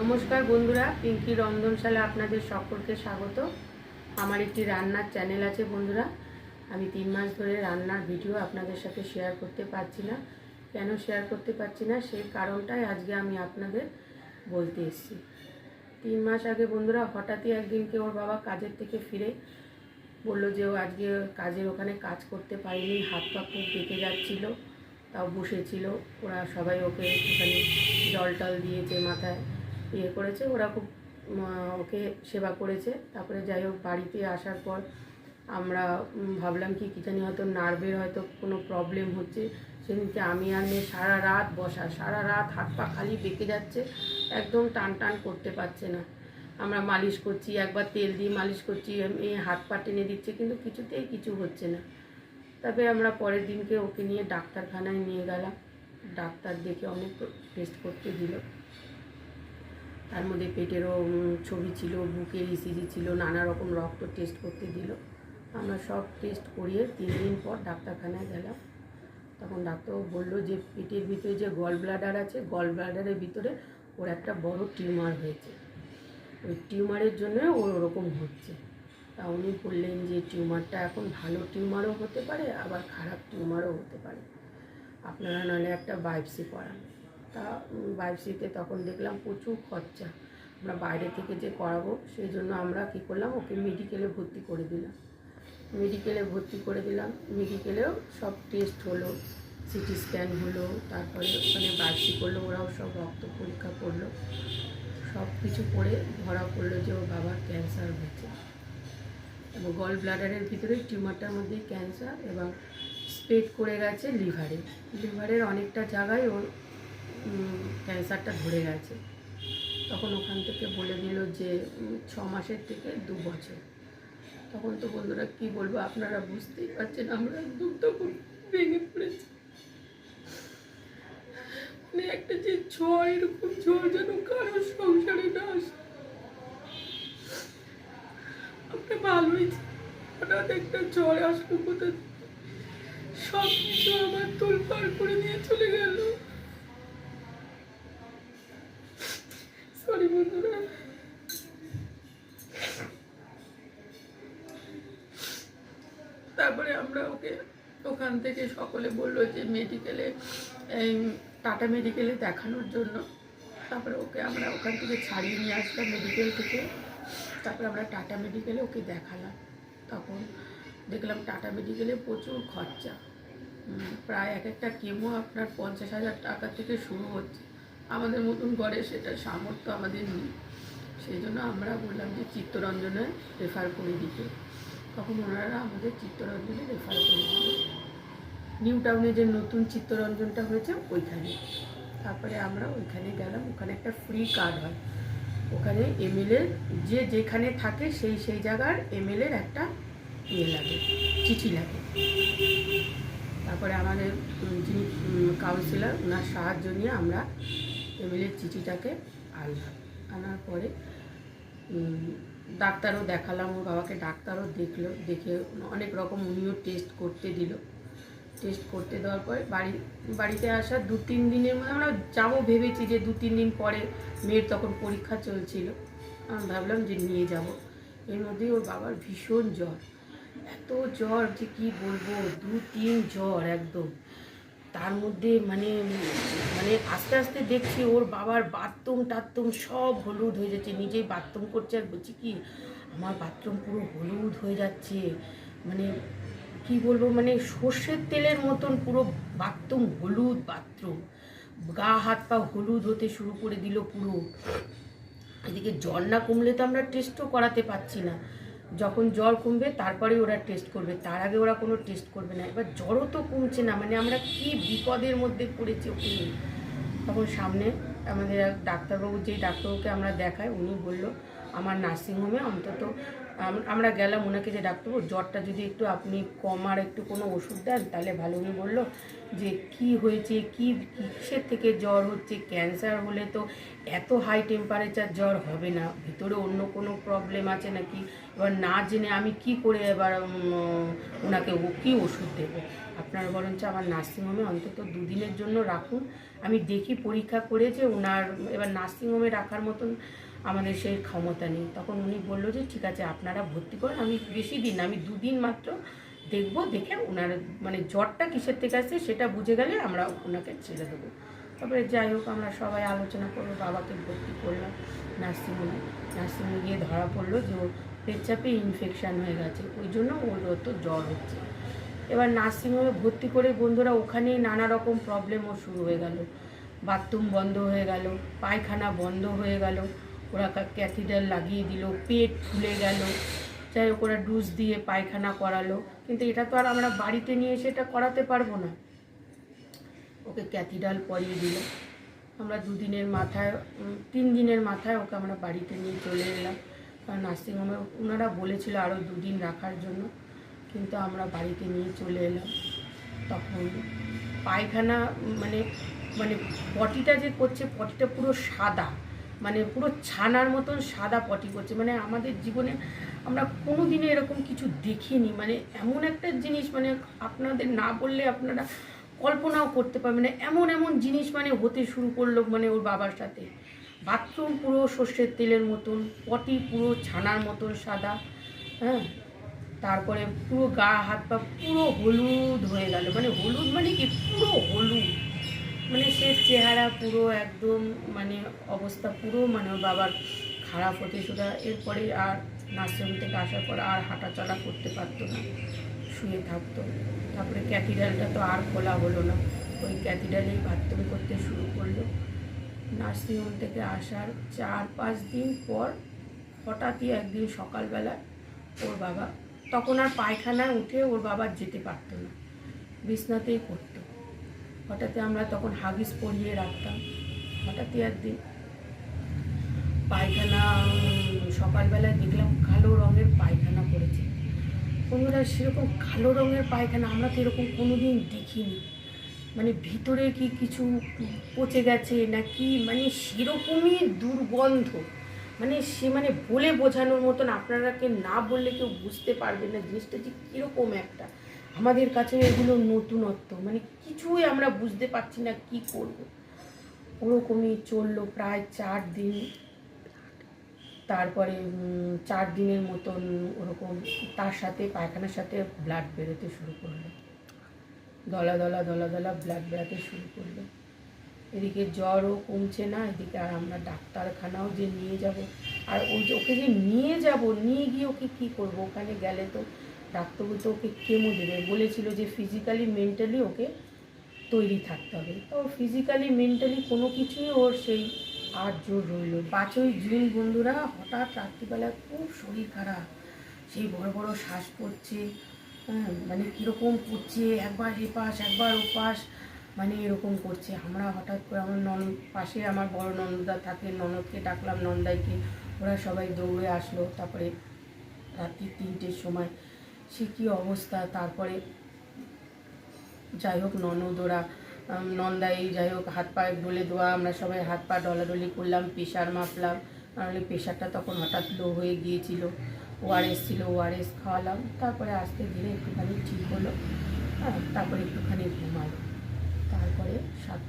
নমস্কার বন্ধুরা, পিঙ্কি রন্ধনশালা আপনাদের সকলকে স্বাগত। আমার একটি রান্নার চ্যানেল আছে বন্ধুরা। আমি তিন মাস ধরে রান্নার ভিডিও আপনাদের সাথে শেয়ার করতে পারছি না। কেন শেয়ার করতে পারছি না? সেই কারণটাই আজকে আমি আপনাদের বলতে এসেছি। তিন মাস আগে বন্ধুরা, হঠাৎই একদিনকে ওর বাবা কাজের থেকে ফিরে। বলল যে ও আজকে কাজের ওখানে কাজ করতে পারেনি, হাত পা খুব বেঁকে যাচ্ছিল, তাও বসেছিল। ওরা সবাই ওকে একটুখানি জল টল দিয়েছে মাথায়। ইয়ে করেছে, ওরা খুব ওকে সেবা করেছে। তারপরে যাই হোক, বাড়িতে আসার পর আমরা ভাবলাম কি কি জানি হয়তো নার্ভের হয়তো কোনো প্রবলেম হচ্ছে। সেদিনকে আমি আর মেয়ে সারা রাত বসা সারা রাত হাত পা খালি বেঁকে যাচ্ছে, একদম টান টান করতে পারছে না। আমরা মালিশ করছি, একবার তেল দিয়ে মালিশ করছি মেয়ে হাত পা টেনে দিচ্ছে, কিন্তু কিছুতেই কিছু হচ্ছে না। তবে আমরা পরের দিনকে ওকে নিয়ে ডাক্তারখানায় নিয়ে গেলাম। ডাক্তার দেখে অনেক টেস্ট করতে দিল। তার মধ্যে পেটেরও ছবি ছিল বুকের ইসিজি ছিল, নানা রকম রক্ত টেস্ট করতে দিল। আমরা সব টেস্ট করিয়ে তিন দিন পর ডাক্তারখানায় গেলাম। তখন ডাক্তারবাবু বলল যে, পেটের ভিতরে যে গল ব্লাডার আছে গল ব্লাডারের ভিতরে ওর একটা বড় টিউমার হয়েছে। ওই টিউমারের জন্য ওর ওরকম হচ্ছে। তা উনি বললেন যে টিউমারটা এখন ভালো টিউমারও হতে পারে, আবার খারাপ টিউমারও হতে পারে। আপনারা নাহলে একটা বাইপসি করান। তা বায়োপসিতে তখন দেখলাম প্রচুর খরচা। আমরা বাইরে থেকে যে করাবো, সেই জন্য আমরা কী করলাম, ওকে মেডিকেলে ভর্তি করে দিলাম। মেডিকেলে ভর্তি করে দিলাম। মেডিকেলেও সব টেস্ট হলো সিটি স্ক্যান হলো, তারপরে ওখানে বায়োপসি করল, ওরাও সব রক্ত পরীক্ষা করল। সব কিছু করে ধরা পড়ল যে ওর বাবার ক্যান্সার হয়েছে। এবং গল ব্লাডারের ভিতরে টিউমারটার মধ্যে ক্যান্সার এবং স্প্রেড করে গেছে লিভারে লিভারের অনেকটা জায়গায় ওর ক্যান্সারটা ধরে গেছে। তখন ওখান থেকে বলে দিল যে ছ মাসের থেকে দু বছর। তখন তো বন্ধুরা কি বলব, আপনারা বুঝতেই পারছেন, আমরা তখন ভেঙে পড়েছি। মানে একটা যে ঝড়, এরকম ঝড় যেন কারোর সংসারে না আসে। আমরা ভালোই হঠাৎ একটা ঝড় আসলো কোথা থেকে। সব কিছু আমার তোলপাড় করে নিয়ে চলে গেল সরি বন্ধুরা তারপরে আমরা ওকে ওখান থেকে সকলে বলল যে মেডিকেলে টাটা মেডিকেলে দেখানোর জন্য। তারপরে ওকে আমরা ওখান থেকে ছাড়িয়ে নিয়ে আসলাম মেডিকেল থেকে। তারপরে আমরা টাটা মেডিকেলে ওকে দেখালাম। তখন দেখলাম টাটা মেডিকেলে প্রচুর খরচা। প্রায় এক একটা কেমো আপনার পঞ্চাশ হাজার টাকা থেকে শুরু হচ্ছে। আমাদের মতন ঘরে সেটা সামর্থ্য আমাদের নেই। সেই জন্য আমরা বললাম যে চিত্তরঞ্জনে রেফার করে দিতে। তখন ওনারা আমাদের চিত্তরঞ্জনে রেফার করে দিল নিউ টাউনে যে নতুন চিত্তরঞ্জনটা হয়েছে, ওইখানে। তারপরে আমরা ওইখানে গেলাম। ওখানে একটা ফ্রি কার্ড হয়। ওখানে এমএলএ যে যেখানে থাকে সেই সেই জায়গার এমএলএর একটা ইয়ে লাগে, চিঠি লাগে। তারপরে আমাদের যিনি কাউন্সিলর ওনার সাহায্য নিয়ে আমরা এমএলএর চিঠিটাকে আনলাম। আনার পরে ডাক্তারও দেখালাম, ওর বাবাকে ডাক্তারও দেখল, দেখে অনেক রকম উনিও টেস্ট করতে দিল। টেস্ট করতে দেওয়ার পরে বাড়ি, বাড়িতে আসার দু তিন দিনের মধ্যে আমরা যাব ভেবেছি যে দু তিন দিন পরে মেয়ের তখন পরীক্ষা চলছিল। আমি ভাবলাম যে নিয়ে যাব। এর মধ্যেই ওর বাবার ভীষণ জ্বর। এত জ্বর যে কি বলব? দু তিন জ্বর একদম। তার মধ্যে মানে মানে আস্তে আস্তে দেখছি ওর বাবার বাথরুম টাথরুম সব হলুদ হয়ে যাচ্ছে। নিজেই বাথরুম করছে আর বলছি কি, আমার বাথরুম পুরো হলুদ হয়ে যাচ্ছে। মানে কি বলব মানে সর্ষের তেলের মতন পুরো বাথরুম হলুদ বাথরুম। গা, হাত, পা হলুদ হতে শুরু করে দিল পুরো। এদিকে জ্বর না কমলে তো আমরা টেস্টও করাতে পারছি না। যখন জ্বর কমবে তারপরে ওরা টেস্ট করবে, তার আগে ওরা কোনো টেস্ট করবে না। এবার জ্বরও তো কমছে না মানে আমরা কি বিপদের মধ্যে পড়েছি ওকে তখন সামনে আমাদের ডাক্তারবাবু, যেই ডাক্তারবাবুকে আমরা দেখাই, উনি বলল, আমার নার্সিংহোমে অন্তত আমরা গেলাম ওনাকে যে ডাক্তারবাবু জ্বরটা যদি একটু আপনি কমার একটু কোনো ওষুধ দেন, তাহলে ভালো। উনি বলল যে, কি হয়েছে? কি, কিসের থেকে জ্বর হচ্ছে? ক্যান্সার হলে তো এত হাই টেম্পারেচার জ্বর হবে না। ভিতরে অন্য কোনো প্রবলেম আছে নাকি? এবার না জেনে আমি কি করে এবার ওনাকে ও কী ওষুধ দেবো? আপনারা বরঞ্চ আমার নার্সিংহোমে অন্তত দুদিনের জন্য রাখুন। আমি দেখি পরীক্ষা করে যে ওনার, এবার নার্সিংহোমে রাখার মতন আমাদের সেই ক্ষমতা নেই। তখন উনি বলল যে, ঠিক আছে, আপনারা ভর্তি করেন। আমি বেশি দিন আমি দুদিন মাত্র দেখব, দেখে ওনার মানে জ্বরটা কিসের থেকে আসছে সেটা বুঝে গেলে আমরা ওনাকে ছেড়ে দেবো। তারপরে যাই হোক, আমরা সবাই আলোচনা করব বাবাকে ভর্তি করলাম নার্সিংহোমে। নার্সিংহোমে গিয়ে ধরা পড়ল যে, ওর পেচ্ছাপে ইনফেকশান হয়ে গেছে, ওই জন্য ওর অত জ্বর হচ্ছে। এবার নার্সিংহোমে ভর্তি করে বন্ধুরা, ওখানেই নানা রকম প্রবলেমও শুরু হয়ে গেল। বাথরুম বন্ধ হয়ে গেল, পায়খানা বন্ধ হয়ে গেল। ওরা ক্যাথিডার লাগিয়ে দিল, পেট ফুলে গেল। যাই হোক, ওরা ডুস দিয়ে পায়খানা করালো। কিন্তু এটা তো আর আমরা বাড়িতে নিয়ে এসে এটা করাতে পারব না। ওকে ক্যাথিডাল পরিয়ে দিল। আমরা দুদিনের মাথায় তিন দিনের মাথায় ওকে আমরা বাড়িতে নিয়ে চলে এলাম। কারণ নার্সিংহোমে ওনারা বলেছিল আরও দুদিন রাখার জন্য। কিন্তু আমরা বাড়িতে নিয়ে চলে এলাম। তখন পায়খানা মানে মানে পটিটা যে করছে পটিটা পুরো সাদা। মানে পুরো ছানার মতন সাদা পটি করছে। মানে আমাদের জীবনে আমরা কোনো দিনে এরকম কিছু দেখিনি। মানে এমন একটা জিনিস মানে আপনাদের না বললে আপনারা কল্পনাও করতে পারবেন না। এমন এমন জিনিস মানে হতে শুরু করল মানে ওর বাবার সাথে। বাথরুম পুরো সর্ষের তেলের মতন, পটি পুরো ছানার মতন সাদা হ্যাঁ? তারপরে পুরো গা, হাত পা পুরো হলুদ হয়ে গেল। মানে হলুদ মানে কি? পুরো হলুদ। মানে সে চেহারা পুরো একদম মানে অবস্থা পুরো মানে ওর বাবার খারাপ হতে হয়। এরপরে আর নার্সিং থেকে আসার পর আর হাঁটা চলা করতে পারতো না, শুয়ে থাকতো। তারপরে ক্যাথিডালটা তো আর খোলা হলো না। ওই ক্যাথিডালেই বাথরুম করতে শুরু করল। নার্সিংহোম থেকে আসার চার পাঁচ দিন পর হঠাৎই একদিন সকালবেলা ওর বাবা, তখন আর পায়খানায় উঠে ওর বাবা যেতে পারতো না। বিছনাতেই করতো হঠাৎই আমরা তখন হাগিস পরিয়ে রাখতাম। হঠাৎই একদিন পায়খানা সকালবেলায় দেখলাম কালো রঙের পায়খানা পড়েছে। বন্ধুরা, সেরকম কালো রঙের পায়খানা আমরা তো এরকম কোনোদিন দেখিনি। মানে ভিতরে কি কিছু পচে গেছে না কি মানে সেরকমই দুর্গন্ধ। মানে সে মানে বলে বোঝানোর মতন আপনারাকে না বললে কেউ বুঝতে পারবে না। জিনিসটা যে কীরকম একটা। আমাদের কাছে এগুলো নতুনত্ব। মানে কিছুই আমরা বুঝতে পারছি না কি করব। ওরকমই চলল প্রায় চার দিন। তারপরে চার দিনের মতন ওরকম তার সাথে পায়খানার সাথে ব্লাড বেরোতে শুরু করল। দলা দলা দলা দলা ব্লাড বেরোতে শুরু করল। এদিকে জ্বরও কমছে না, এদিকে আর আমরা ডাক্তারখানাও যে নিয়ে যাব। আর ওই যে ওকে যে নিয়ে যাব, নিয়ে গিয়ে ওকে কী করব? ওখানে গেলে তো ডাক্তারবাবু বলতে ওকে কেমো দেবে। বলেছিল যে ফিজিক্যালি মেন্টালি ওকে তৈরি থাকতে হবে। তো ফিজিক্যালি মেন্টালি কোনো কিছুই ওর সেই আর জোর রইল পাঁচই জুন বন্ধুরা, হঠাৎ রাত্রিবেলা খুব শরীর খারাপ। সেই বড় বড় শ্বাস হ্যাঁ মানে কীরকম করছে, একবার এপাশ একবার ওপাশ মানে এরকম করছে। আমরা হঠাৎ করে আমার ননদ পাশে আমার বড় ননদা থাকে, ননদকে ডাকলাম, নন্দাইকে। ওরা সবাই দৌড়ে আসলো, তারপরে রাত্রি তিনটের সময়। সে কী অবস্থা? তারপরে যাই হোক ননদ ওরা নন্দাই যাই হোক হাত পা ডলে দেওয়া আমরা সবাই হাত পা ডলাডলি করলাম, প্রেশার মাপলাম। নাহলে প্রেশারটা তখন হঠাৎ লো হয়ে গিয়েছিল। ওআরএস ছিল ওআরএস খাওয়ালাম। তারপরে আস্তে ধীরে একটুখানি ঠিক হলো তারপরে একটুখানি ঘুমালো। তারপরে সাত,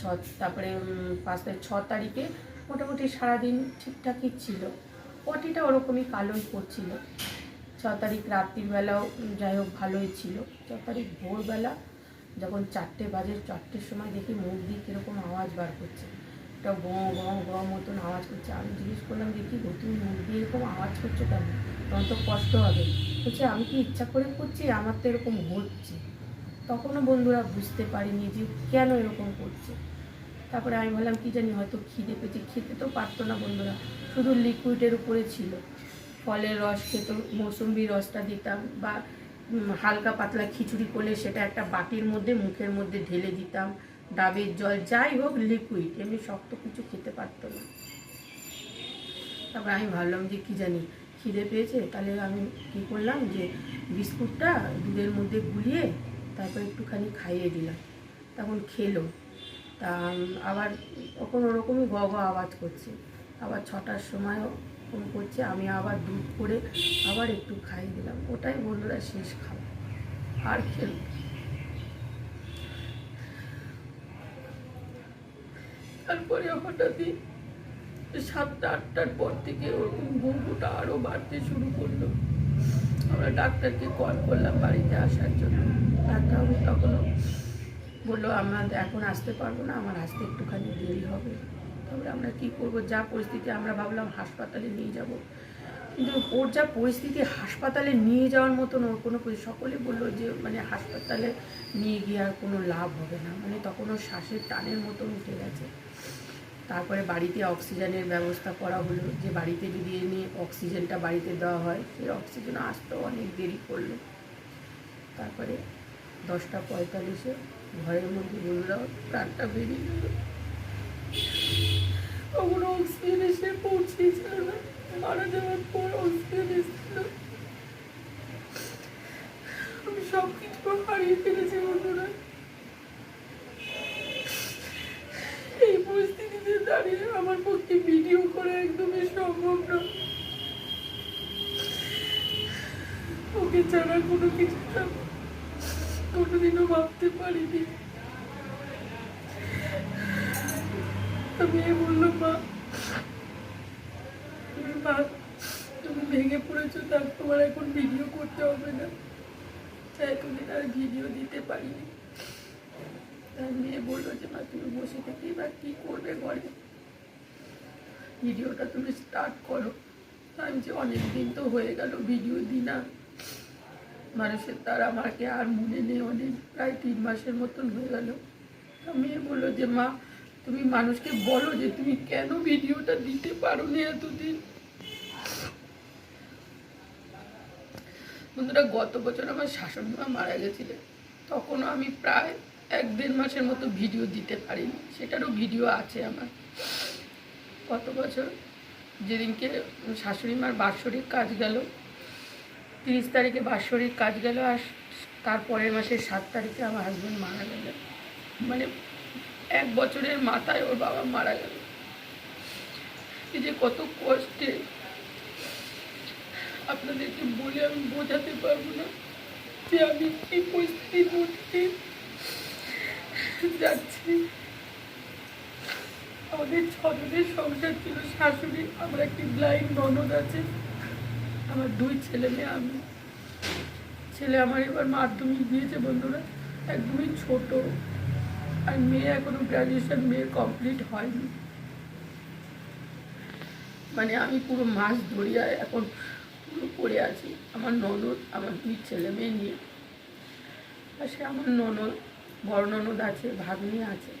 ছ, তারপরে পাঁচ তারিখ ছ তারিখে মোটামুটি সারাদিন ঠিকঠাকই ছিল। পটিটা ওরকমই কালোই পড়ছিল ছ তারিখ রাত্রিবেলাও যাই হোক ভালোই ছিল। ছ তারিখ ভোরবেলা যখন চারটে বাজে, চারটের সময় দেখি মুখ দিয়ে কীরকম আওয়াজ বার করছে। একটা গ গ গ মতন আওয়াজ করছে। আমি জিজ্ঞেস করলাম, দেখি গো, তুমি মুখ দিয়ে এরকম আওয়াজ করছ কেন? তখন তো কষ্ট হবে। বলছে, আমি কি ইচ্ছা করে করছি? আমার তো এরকম হচ্ছে। তখনও বন্ধুরা বুঝতে পারিনি যে কেন এরকম করছে। তারপরে আমি বললাম, কি জানি, হয়তো খিদে পেয়েছে। খেতে তো পারতো না বন্ধুরা, শুধু লিকুইডের উপরে ছিল। ফলের রস খেত মৌসুম্বি রসটা দিতাম বা হালকা পাতলা খিচুড়ি করলে সেটা একটা বাটির মধ্যে, মুখের মধ্যে ঢেলে দিতাম। ডাবের জল যাই হোক লিকুইড এমনি শক্ত কিছু খেতে পারতো না। তারপর আমি ভাবলাম যে কী জানি, খিদে পেয়েছে? তাহলে আমি কী করলাম যে বিস্কুটটা দুধের মধ্যে গুলিয়ে তারপর একটুখানি খাইয়ে দিলাম। তখন খেলো। তা আবার কোনো ওরকমই গ গ আওয়াজ করছে। আবার ছটার সময়ও ফোন করছে, আমি আবার দুধ করে আবার একটু খাইয়ে দিলাম। ওটাই বন্ধুরা শেষ খাওয়া আর খেলো তারপরে হঠাৎই সাতটা, আটটার পর থেকে ওরকম ঘুমটা আরও বাড়তে শুরু করল। আমরা ডাক্তারকে কল করলাম বাড়িতে আসার জন্য। ডাক্তারবাবু তখনও বলল, আমরা এখন আসতে পারব না, আমার আসতে একটুখানি দেরি হবে। তবে আমরা কি করব, যা পরিস্থিতি আমরা ভাবলাম হাসপাতালে নিয়ে যাব। কিন্তু ওর যা পরিস্থিতি হাসপাতালে নিয়ে যাওয়ার মতন ওর কোনো সকলে বলল যে মানে হাসপাতালে নিয়ে গিয়ে আর কোনো লাভ হবে না। মানে তখন ওর শ্বাসের টানের মতন উঠে গেছে। তারপরে বাড়িতে অক্সিজেনের ব্যবস্থা করা হলো যে বাড়িতে যদি এনে অক্সিজেনটা বাড়িতে দেওয়া হয় সেই অক্সিজেন আসতেও অনেক দেরি করল। তারপরে দশটা পঁয়তাল্লিশে ঘরের মধ্যে বললাম প্রাণটা বেরিয়ে গেল। তখন অক্সিজেন এসে পৌঁছেছিল না মারা যাওয়ার পর অক্সিজেন এসেছিল আমি সব কিছু হারিয়ে ফেলেছি, বন্ধুরা। এই পরিস্থিতিতে দাঁড়িয়ে আমার পক্ষে ভিডিও করা একদমই সম্ভব না। ওকে ছাড়া কোনো কিছু না কোনোদিনও ভাবতে পারিনি। তো মেয়ে বলল, মা, তুমি মা, তুমি ভেঙে পড়েছো তার তোমার এখন ভিডিও করতে হবে না। তাই এতদিন আর ভিডিও দিতে পারিনি। তার মেয়ে বলল যে, মা, তুমি বসে থেকে বা কী করবে ঘরে ভিডিওটা তুমি স্টার্ট করো। আমি যে অনেক দিন তো হয়ে গেল ভিডিও দিই না মানুষের তার আমাকে আর মনে নেই, অনেক, প্রায় তিন মাসের মতন হয়ে গেল। মেয়ে বলল যে, মা তুমি মানুষকে বলো যে তুমি কেন ভিডিওটা দিতে পারো নি এতদিন? বন্ধুরা, গত বছর আমার শাশুড়ি মা মারা গেছিলেন। তখনও আমি প্রায় এক দেড় মাসের মতো ভিডিও দিতে পারিনি। সেটারও ভিডিও আছে আমার। গত বছর যেদিনকে শাশুড়ি মার বাৎসরিক কাজ গেল, তিরিশ তারিখে বাৎসরিক কাজ গেল আর তার পরের মাসের সাত তারিখে আমার হাজব্যান্ড মারা গেল মানে এক বছরের মাথায় ওর বাবা মারা গেল। এই যে কত কষ্টে। আপনাদেরকে বলে আমি বোঝাতে পারব না যে আমি এই পরিস্থিতির মধ্যে যাচ্ছি। আমাদের ছজনের সংসার ছিল শাশুড়ি, আমার একটি ব্লাইন্ড ননদ আছে, আমার দুই ছেলে মেয়ে, আমি। ছেলে আমার এবার মাধ্যমিক দিয়েছে বন্ধুরা, একদমই ছোট। আর মেয়ে এখনও গ্রাজুয়েশন মেয়ে কমপ্লিট হয়নি। মানে আমি পুরো মাস দরিয়ায় এখন পুরো পড়ে আছি। আমার ননদ, আমার দুই ছেলে মেয়ে নিয়ে। সে আমার ননদ, বড় ননদ আছে, ভাগ্নি আছে।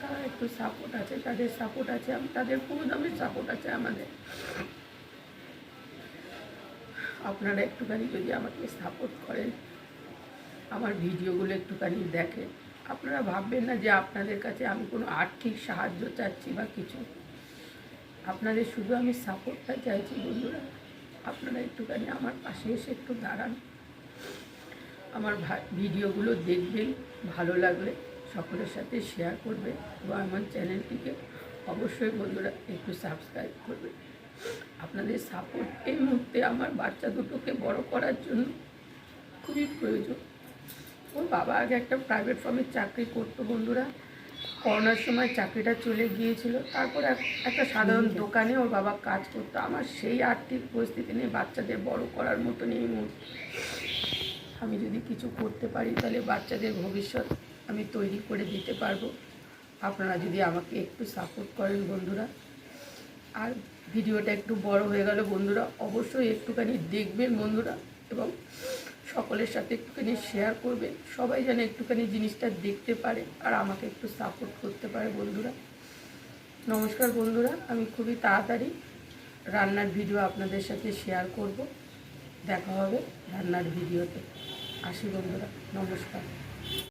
তারা একটু সাপোর্ট আছে, তাদের সাপোর্ট আছে তাদের পুরো দামের সাপোর্ট আছে আমাদের। আপনারা একটুখানি যদি আমাকে সাপোর্ট করেন, আমার ভিডিওগুলো একটুখানি দেখেন। আপনারা ভাববেন না যে আপনাদের কাছে আমি কোনো আর্থিক সাহায্য চাচ্ছি বা কিছু। আপনাদের শুধু আমি সাপোর্টটা চাইছি বন্ধুরা। আপনারা একটুখানি আমার পাশে এসে একটু দাঁড়ান। আমার ভিডিওগুলো দেখবেন, ভালো লাগলে সকলের সাথে শেয়ার করবে এবং আমার চ্যানেলটিকে অবশ্যই বন্ধুরা একটু সাবস্ক্রাইব করবে আপনাদের সাপোর্ট এই মুহূর্তে আমার বাচ্চা দুটোকে বড় করার জন্য খুবই প্রয়োজন। ওর বাবা আগে একটা প্রাইভেট ফার্মের চাকরি করতো বন্ধুরা। করোনার সময় চাকরিটা চলে গিয়েছিল। তারপর এক- একটা সাধারণ দোকানে ওর বাবা কাজ করতো। আমার সেই আর্থিক পরিস্থিতি নিয়ে বাচ্চাদের বড় করার মতো নেই মুহূর্তে আমি যদি কিছু করতে পারি তাহলে বাচ্চাদের ভবিষ্যৎ আমি তৈরি করে দিতে পারব। আপনারা যদি আমাকে একটু সাপোর্ট করেন বন্ধুরা। আর ভিডিওটা একটু বড় হয়ে গেল বন্ধুরা। অবশ্যই একটুখানি দেখবেন বন্ধুরা। এবং সকলের সাথে একটুখানি শেয়ার করবেন সবাই যেন একটুখানি জিনিসটা দেখতে পারে আর আমাকে একটু সাপোর্ট করতে পারে বন্ধুরা। নমস্কার বন্ধুরা, আমি খুবই তাড়াতাড়ি রান্নার ভিডিও আপনাদের সাথে শেয়ার করব। দেখা হবে রান্নার ভিডিওতে আসি বন্ধুরা, নমস্কার।